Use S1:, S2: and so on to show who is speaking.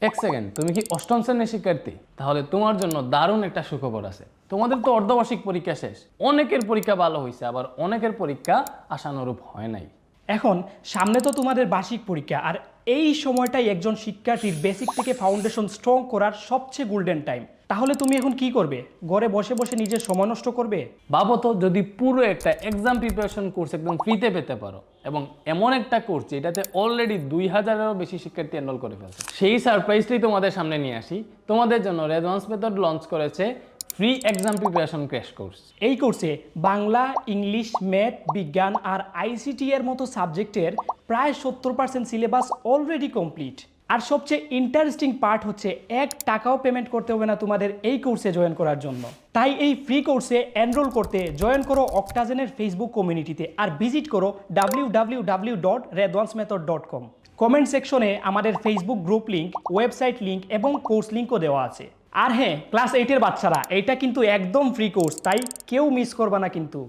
S1: এক সেকেন্ড তুমি কি অষ্টম শ্রেণির শিক্ষার্থী? তাহলে তোমার জন্য দারুণ একটা সুখবর আছে। তোমাদের তো অর্ধবার্ষিক পরীক্ষা শেষ। অনেকের পরীক্ষা ভালো হয়েছে আবার অনেকের পরীক্ষা আশানুরূপ হয় নাই।
S2: এখন, সামনে তো তোমাদের বার্ষিক পরীক্ষা, আর এই সময়টাই একজন শিক্ষার্থীর বেসিক থেকে ফাউন্ডেশন স্ট্রং করার সবচেয়ে গোল্ডেন টাইম তাহলে তুমি এখন কি করবে? ঘরে বসে বসে নিজের সময় নষ্ট করবে?
S1: তো যদি পুরো একটা এক্সাম প্রিপারেশন কোর্স একদম ফ্রিতে পেতে পারো এবং এমন একটা কোর্স যেটাতে অলরেডি দুই হাজারেরও বেশি শিক্ষার্থী এনরোল করে ফেলছে সেই সারপ্রাইজটাই তোমাদের সামনে নিয়ে আসি। তোমাদের জন্য রেডভান্স মেথড লঞ্চ করেছে free exam preparation crash course
S2: এই কোর্সে বাংলা ইংলিশ ম্যাথ বিজ্ঞান আর আইসিটি এর মতো সাবজেক্টের প্রায় সত্তর পার্সেন্ট সিলেবাস অলরেডি কমপ্লিট আর সবচেয়ে ইন্টারেস্টিং পার্ট হচ্ছে, এক টাকাও পেমেন্ট করতে হবে না তোমাদের এই কোর্সে জয়েন করার জন্য। তাই এই ফ্রি কোর্সে এনরোল করতে জয়েন করো অক্টাজেনের ফেসবুক কমিউনিটিতে আর ভিজিট করো W W W dot dot com comment সেকশনে আমাদের Facebook group link website link এবং কোর্স লিঙ্কও দেওয়া আছে। আর হ্যাঁ ক্লাস এইটের বাচ্চারা এটা কিন্তু একদম ফ্রি কোর্স তাই কেউ মিস করবা না কিন্তু।